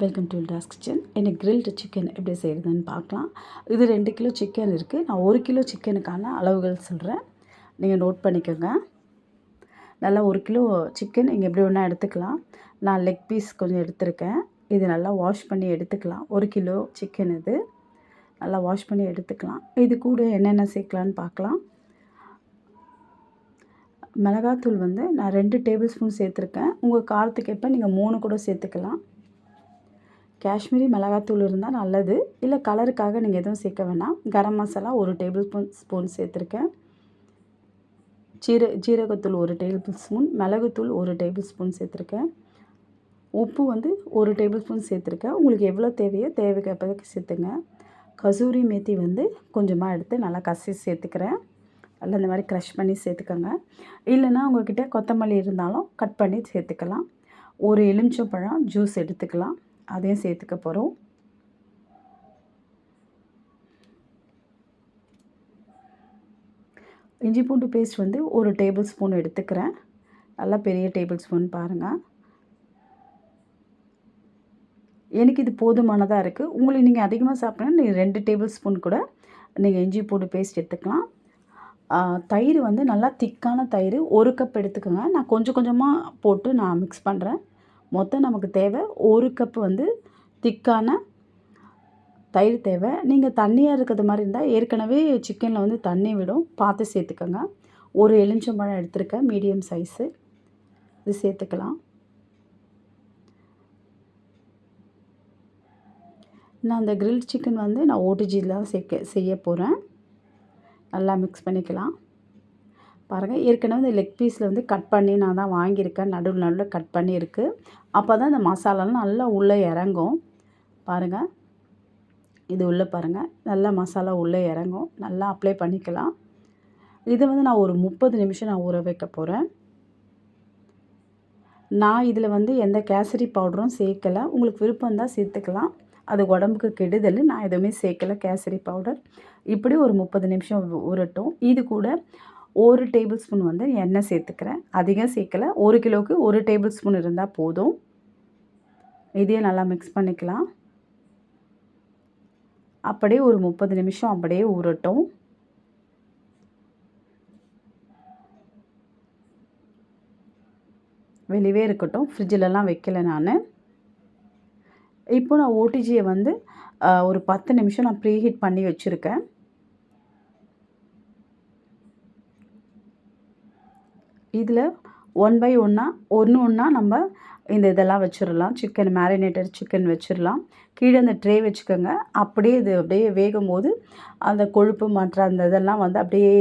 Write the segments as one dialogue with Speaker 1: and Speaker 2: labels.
Speaker 1: Welcome to Das kitchen எனக்கு grilled chicken எப்படி செய்கிறதுன்னு பார்க்கலாம். இது ரெண்டு கிலோ சிக்கன் இருக்குது நான் ஒரு கிலோ சிக்கனுக்கான அளவுகள் சொல்கிறேன் நீங்கள் நோட் பண்ணிக்கோங்க. நல்லா ஒரு கிலோ சிக்கன் நீங்கள் எப்படி ஒன்றா எடுத்துக்கலாம். நான் லெக் பீஸ் கொஞ்சம் எடுத்திருக்கேன். இது நல்லா வாஷ் பண்ணி எடுத்துக்கலாம். ஒரு கிலோ சிக்கன் இது. நல்லா வாஷ் பண்ணி எடுத்துக்கலாம். இது கூட என்னென்ன சேர்க்கலான்னு பார்க்கலாம். மிளகாத்தூள் வந்து நான் ரெண்டு டேபிள் ஸ்பூன் சேர்த்துருக்கேன். உங்கள் காரத்துக்கு எப்போ நீங்கள் மூணு கூட சேர்த்துக்கலாம். காஷ்மீரி மிளகாத்தூள் இருந்தால் நல்லது. இல்லை கலருக்காக நீங்கள் எதுவும் சேர்க்க வேணாம். கரம் மசாலா ஒரு டேபிள் ஸ்பூன் ஸ்பூன் சேர்த்துருக்கேன். ஜீர ஜீரகத்தூள் ஒரு டேபிள் ஸ்பூன். மிளகுத்தூள் ஒரு டேபிள் ஸ்பூன் சேர்த்துருக்கேன். உப்பு வந்து ஒரு டேபிள் ஸ்பூன் சேர்த்துருக்கேன். உங்களுக்கு எவ்வளோ தேவையோ தேவைக்கேற்பதுக்கு சேர்த்துங்க. கசூரி மேத்தி வந்து கொஞ்சமாக எடுத்து நல்லா கசி சேர்த்துக்கிறேன். நல்லா இந்த மாதிரி க்ரஷ் பண்ணி சேர்த்துக்கோங்க. இல்லைன்னா உங்கள்கிட்ட கொத்தமல்லி இருந்தாலும் கட் பண்ணி சேர்த்துக்கலாம். ஒரு எலுமிச்சம்பழம் ஜூஸ் எடுத்துக்கலாம். அதையும் சேர்த்துக்க போகிறோம் இஞ்சி பூண்டு பேஸ்ட் வந்து ஒரு டேபிள் ஸ்பூன் எடுத்துக்கிறேன். நல்லா பெரிய டேபிள் ஸ்பூன் பாருங்கள் எனக்கு இது போதுமானதாக இருக்குது உங்களுக்கு நீங்கள் அதிகமாக சாப்பிட்னா நீங்கள் ரெண்டு டேபிள் ஸ்பூன் கூட நீங்கள் இஞ்சி பூண்டு பேஸ்ட் எடுத்துக்கலாம். தயிர் வந்து நல்லா திக்கான தயிர். ஒரு கப் எடுத்துக்கோங்க. நான் கொஞ்சம் கொஞ்சமாக போட்டு நான் மிக்ஸ் பண்ணுறேன் மொத்தம் நமக்கு தேவை ஒரு கப் வந்து திக்கான தயிர் தேவை. நீங்கள் தண்ணியாக இருக்கிறது மாதிரி இருந்தால் ஏற்கனவே சிக்கனில் வந்து தண்ணி விடும். பார்த்து சேர்த்துக்கோங்க. ஒரு எலுமிச்சம்பழம் எடுத்திருக்கேன் மீடியம் சைஸு இது சேர்த்துக்கலாம். நான் அந்த கிரில் சிக்கன் வந்து நான் ஓடிஜியில் சேர்க்க செய்ய போகிறேன் நல்லா மிக்ஸ் பண்ணிக்கலாம். பாருங்கள் ஏற்கனவே இந்த லெக் பீஸில் வந்து கட் பண்ணி நான் தான் வாங்கியிருக்கேன். நடுவில் நடுவில் கட் பண்ணியிருக்கு. அப்போ தான் இந்த மசாலாலாம் நல்லா உள்ளே இறங்கும். பாருங்கள் இது உள்ளே பாருங்கள் நல்லா மசாலா உள்ளே இறங்கும். நல்லா அப்ளை பண்ணிக்கலாம். இதை வந்து நான் ஒரு முப்பது நிமிஷம் நான் ஊற வைக்க போகிறேன் நான் இதில் வந்து எந்த கேசரி பவுடரும் சேர்க்கலை. உங்களுக்கு விருப்பம் தான் சேர்த்துக்கலாம். அது உடம்புக்கு கெடுதல். நான் எதுவுமே சேர்க்கலை கேசரி பவுடர் இப்படி ஒரு முப்பது நிமிஷம் ஊறட்டும். இது கூட ஒரு டேபிள் ஸ்பூன் வந்து எண்ணெய் சேர்த்துக்கிறேன். அதிகம் சேர்க்கலை. ஒரு கிலோவுக்கு ஒரு டேபிள் ஸ்பூன் இருந்தால் போதும். இதையும் நல்லா மிக்ஸ் பண்ணிக்கலாம். அப்படியே ஒரு முப்பது நிமிஷம் அப்படியே ஊறட்டும். வெளியே இருக்கட்டும். ஃப்ரிட்ஜிலலாம் வைக்கல நான். இப்போ நான் ஓடிஜியை வந்து ஒரு பத்து நிமிஷம் நான் ப்ரீஹீட் பண்ணி வச்சுருக்கேன். இதில் ஒன் பை ஒன்னாக ஒன்று ஒன்றா நம்ம இந்த இதெல்லாம் வச்சிடலாம் சிக்கன் மேரினேட்டட் சிக்கன் வச்சிடலாம் கீழே அந்த ட்ரே வச்சுக்கோங்க. அப்படியே இது அப்படியே வேகும் போது அந்த கொழுப்பு மற்ற அந்த இதெல்லாம் வந்து அப்படியே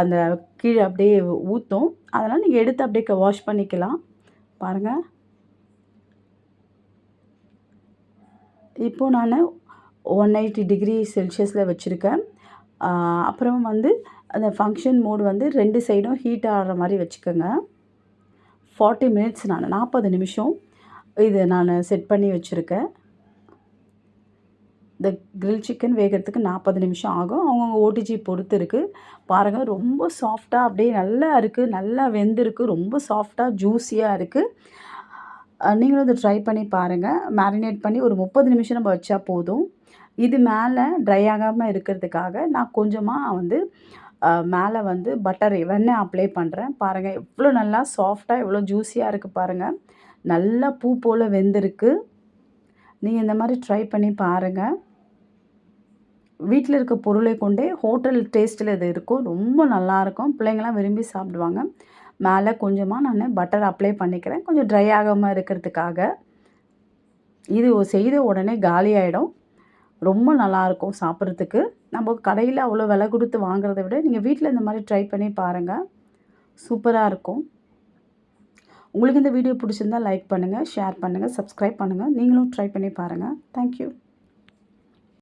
Speaker 1: அந்த கீழே அப்படியே ஊற்றும் அதனால் நீங்கள் எடுத்து அப்படியே வாஷ் பண்ணிக்கலாம். பாருங்கள் இப்போது நான் ஒன் எயிட்டி டிகிரி செல்சியஸில் வச்சுருக்கேன். அப்புறம் வந்து அந்த ஃபங்க்ஷன் மோடு வந்து ரெண்டு சைடும் ஹீட் ஆகிற மாதிரி வச்சுக்கோங்க. ஃபார்ட்டி மினிட்ஸ் நான் நாற்பது நிமிஷம் இது நான் செட் பண்ணி வச்சுருக்கேன். இந்த கிரில் சிக்கன் வேகிறதுக்கு நாற்பது நிமிஷம் ஆகும். அவங்கவுங்க ஓடிஜி பொறுத்து இருக்குது பாருங்கள் ரொம்ப சாஃப்டாக அப்படியே நல்லா இருக்குது நல்லா வெந்திருக்கு. ரொம்ப சாஃப்டாக ஜூஸியாக இருக்குது நீங்களும் இதை ட்ரை பண்ணி பாருங்கள் மேரினேட் பண்ணி ஒரு முப்பது நிமிஷம் நம்ம வச்சா போதும். இது மேலே ட்ரை ஆகாமல் இருக்கிறதுக்காக நான் கொஞ்சமாக வந்து மேலே வந்து பட்டர் வெண்ணெய் அப்ளை பண்ணுறேன் பாருங்கள் எவ்வளோ நல்லா சாஃப்டாக எவ்வளோ ஜூஸியாக இருக்குது பாருங்கள் நல்லா பூ போல் வெந்திருக்கு. நீங்கள் இந்த மாதிரி ட்ரை பண்ணி பாருங்கள் வீட்டில் இருக்க பொருளை கொண்டே ஹோட்டல் டேஸ்ட்டில் இது இருக்கும். ரொம்ப நல்லாயிருக்கும் பிள்ளைங்களாம் விரும்பி சாப்பிடுவாங்க. மேலே கொஞ்சமாக நான் பட்டர் அப்ளை பண்ணிக்கிறேன். கொஞ்சம் ட்ரை ஆகாமல் இருக்கிறதுக்காக. இது செய்த உடனே காலி ஆகிடும் ரொம்ப நல்லாயிருக்கும் சாப்பிட்றதுக்கு. நம்ம கடையில் அவ்வளோ விலை கொடுத்து வாங்குறத விட நீங்கள் வீட்டில் இந்த மாதிரி ட்ரை பண்ணி பாருங்கள் சூப்பராக இருக்கும். உங்களுக்கு இந்த வீடியோ பிடிச்சிருந்தால் லைக் பண்ணுங்கள் ஷேர் பண்ணுங்கள் சப்ஸ்கிரைப் பண்ணுங்கள் நீங்களும் ட்ரை பண்ணி பாருங்கள் தேங்க்யூ